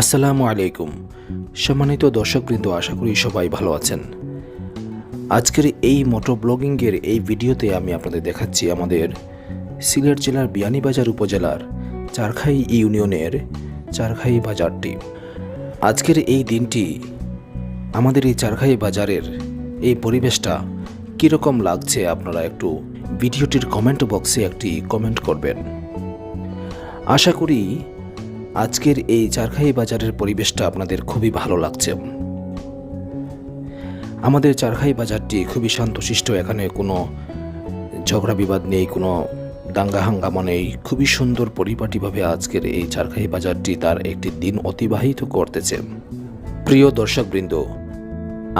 আসসালামু আলাইকুম। সম্মানিত দর্শকবৃন্দ, আশা করি সবাই ভালো আছেন। আজকের এই মোটো ব্লগিংয়ের এই ভিডিওতে আমি আপনাদের দেখাচ্ছি আমাদের সিলেট জেলার বিয়ানীবাজার উপজেলার চারখাই ইউনিয়নের চারখাই বাজারটি। আজকের এই দিনটি আমাদের এই চারখাই বাজারের এই পরিবেশটা কীরকম লাগছে আপনারা একটু ভিডিওটির কমেন্ট বক্সে একটি কমেন্ট করবেন। আশা করি আজকের এই চারখাই বাজারের পরিবেশটা আপনাদের খুবই ভালো লাগছে। আমাদের চারখাই বাজারটি খুবই শান্তশিষ্ট, এখানে কোনো ঝগড়া বিবাদ নেই, কোনো দাঙ্গা হাঙ্গামা নেই। খুবই সুন্দর পরিপাটিভাবে আজকের এই চারখাই বাজারটি তার একটি দিন অতিবাহিত করতেছে। প্রিয় দর্শকবৃন্দ,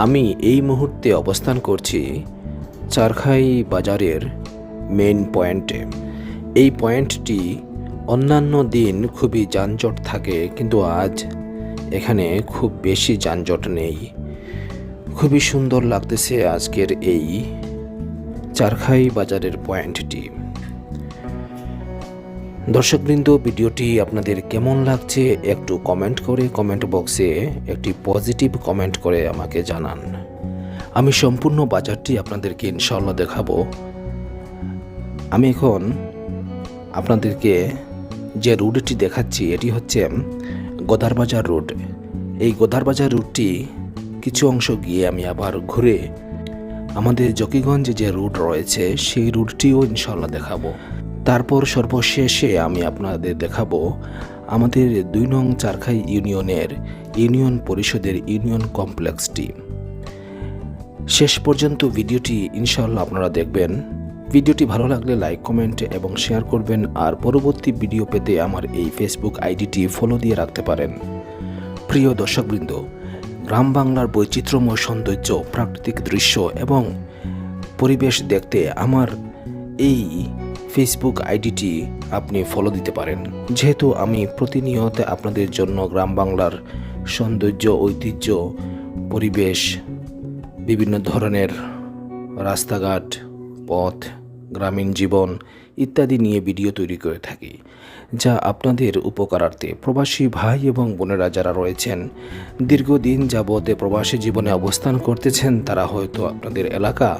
আমি এই মুহূর্তে অবস্থান করছি চারখাই বাজারের মেন পয়েন্টে এই পয়েন্টটি অন্যান্য দিন খুবই যানজট থাকে, কিন্তু আজ এখানে খুব বেশি যানজট নেই। খুবই সুন্দর লাগতেছে আজকের এই চারখাই বাজারের পয়েন্টটি। দর্শকবৃন্দ, ভিডিওটি আপনাদের কেমন লাগছে একটু কমেন্ট করে কমেন্ট বক্সে একটি পজিটিভ কমেন্ট করে আমাকে জানান। আমি সম্পূর্ণ বাজারটি আপনাদেরকে ইনশাল্লাহ দেখাবো। আমি এখন আপনাদেরকে যে রুটটি দেখাচ্ছি, এটি হচ্ছে গোদারবাজার রুট। এই গোদারবাজার রুটটি কিছু অংশ গিয়ে আমি আবার ঘুরে আমাদের জকিগঞ্জে যে রুট রয়েছে, সেই রুটটিও ইনশাল্লাহ দেখাবো। তারপর সর্বশেষে আমি আপনাদের দেখাবো আমাদের দুই নং চারখাই ইউনিয়নের ইউনিয়ন পরিষদের ইউনিয়ন কমপ্লেক্সটি। শেষ পর্যন্ত ভিডিওটি ইনশাল্লাহ আপনারা দেখবেন। ভিডিওটি ভালো লাগলে লাইক, কমেন্ট এবং শেয়ার করবেন আর পরবর্তী ভিডিও পেতে আমার এই ফেসবুক আইডিটি ফলো দিয়ে রাখতে পারেন। প্রিয় দর্শকবৃন্দ, গ্রাম বাংলার বৈচিত্র্যময় সৌন্দর্য, প্রাকৃতিক দৃশ্য এবং পরিবেশ দেখতে আমার এই ফেসবুক আইডিটি আপনি ফলো দিতে পারেন। যেহেতু আমি প্রতিনিয়ত আপনাদের জন্য গ্রাম বাংলার সৌন্দর্য, ঐতিহ্য, পরিবেশ, বিভিন্ন ধরনের রাস্তাঘাট পথ, গ্রামীণ জীবন ইত্যাদি নিয়ে ভিডিও তৈরি করে থাকি, যা আপনাদের উপকারার্থে প্রবাসী ভাই এবং বোনেরা যারা রয়েছেন, দীর্ঘদিন যাবতে প্রবাসী জীবনে অবস্থান করতেছেন, তারা হয়তো আপনাদের এলাকা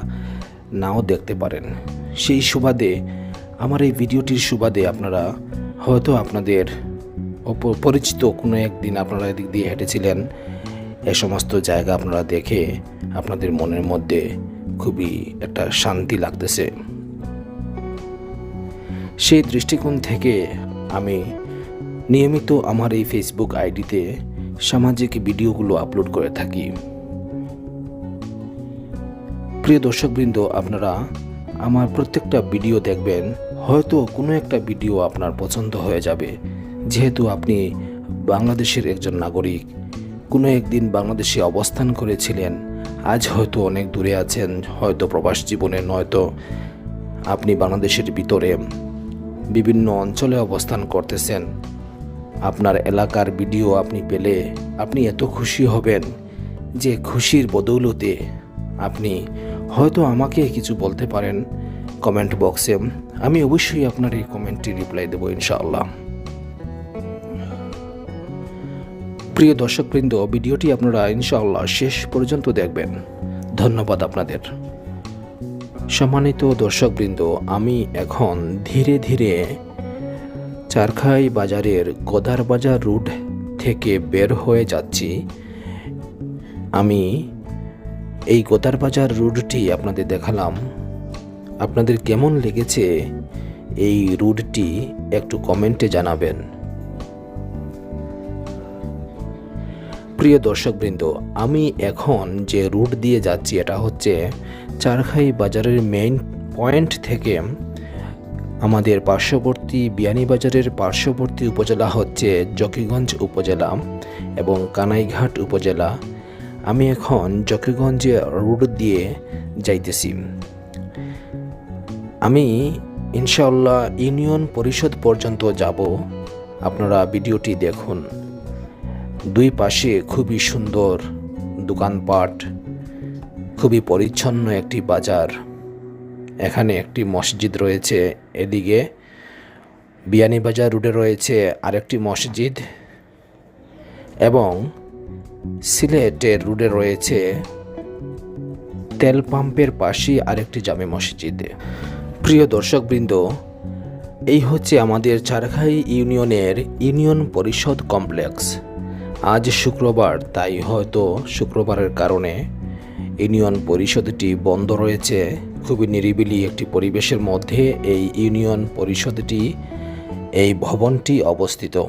নাও দেখতে পারেন। সেই সুবাদে, আমার এই ভিডিওটির সুবাদে আপনারা হয়তো আপনাদের পরিচিত কোনো একদিন আপনারা এদিক দিয়ে হেঁটেছিলেন, এ সমস্ত জায়গা আপনারা দেখে আপনাদের মনের মধ্যে খুবই একটা শান্তি লাগতেছে। সেই দৃষ্টিকোণ থেকে আমি নিয়মিত আমার এই ফেসবুক আইডিতে সামাজিক ভিডিওগুলো আপলোড করে থাকি। প্রিয় দর্শকবৃন্দ, আপনারা আমার প্রত্যেকটা ভিডিও দেখবেন, হয়তো কোনো একটা ভিডিও আপনার পছন্দ হয়ে যাবে। যেহেতু আপনি বাংলাদেশের একজন নাগরিক, কোনো একদিন বাংলাদেশে অবস্থান করেছিলেন আজ হয়তো অনেক দূরে আছেন, হয়তো প্রবাস জীবনে, নয়তো আপনি বাংলাদেশের ভিতরে বিভিন্ন অঞ্চলে অবস্থান করতেছেন। আপনার এলাকার ভিডিও আপনি পেলে আপনি এত খুশি হবেন যে খুশির বদৌলতে আপনি হয়তো আমাকে কিছু বলতে পারেন কমেন্ট বক্সে। আমি অবশ্যই আপনার এই কমেন্টটি রিপ্লাই দেবো ইনশাআল্লাহ। প্রিয় দর্শকবৃন্দ, ভিডিওটি আপনারা ইনশাআল্লাহ শেষ পর্যন্ত দেখবেন। ধন্যবাদ আপনাদের। সম্মানিত দর্শকবৃন্দ, আমি এখন ধীরে ধীরে চারখাই বাজারের গদার বাজার রুট থেকে বের হয়ে যাচ্ছি। আমি এই গোদার বাজার রুটটি আপনাদের দেখালাম। আপনাদের কেমন লেগেছে এই রুটটি একটু কমেন্টে জানাবেন। প্রিয় দর্শকবৃন্দ, আমি এখন যে রুট দিয়ে যাচ্ছি এটা হচ্ছে চারখাই বাজারের মেইন পয়েন্ট থেকে আমাদের পার্শ্ববর্তী বিয়ানীবাজারের পার্শ্ববর্তী উপজেলা হচ্ছে জকিগঞ্জ উপজেলা এবং কানাইঘাট উপজেলা। আমি এখন জকিগঞ্জে রুট দিয়ে যাইতেছি। আমি ইনশাল্লাহ ইউনিয়ন পরিষদ পর্যন্ত যাব। আপনারা ভিডিওটি দেখুন। দুই পাশে খুবই সুন্দর দোকানপাট, খুবই পরিচ্ছন্ন একটি বাজার। এখানে একটি মসজিদ রয়েছে, এদিকে বিয়ানীবাজার রোডে রয়েছে আরেকটি মসজিদ এবং সিলেটের রোডে রয়েছে তেল পাম্পের পাশেই আরেকটি জামে মসজিদ। প্রিয় দর্শকবৃন্দ, এই হচ্ছে আমাদের চারখাই ইউনিয়নের ইউনিয়ন পরিষদ কমপ্লেক্স। আজ শুক্রবার, তাই হয়তো শুক্রবারের কারণে ইউনিয়ন পরিষদটি বন্ধ রয়েছে। খুবই নিরিবিলি একটি পরিবেশের মধ্যে এই ইউনিয়ন পরিষদটি, এই ভবনটি অবস্থিত।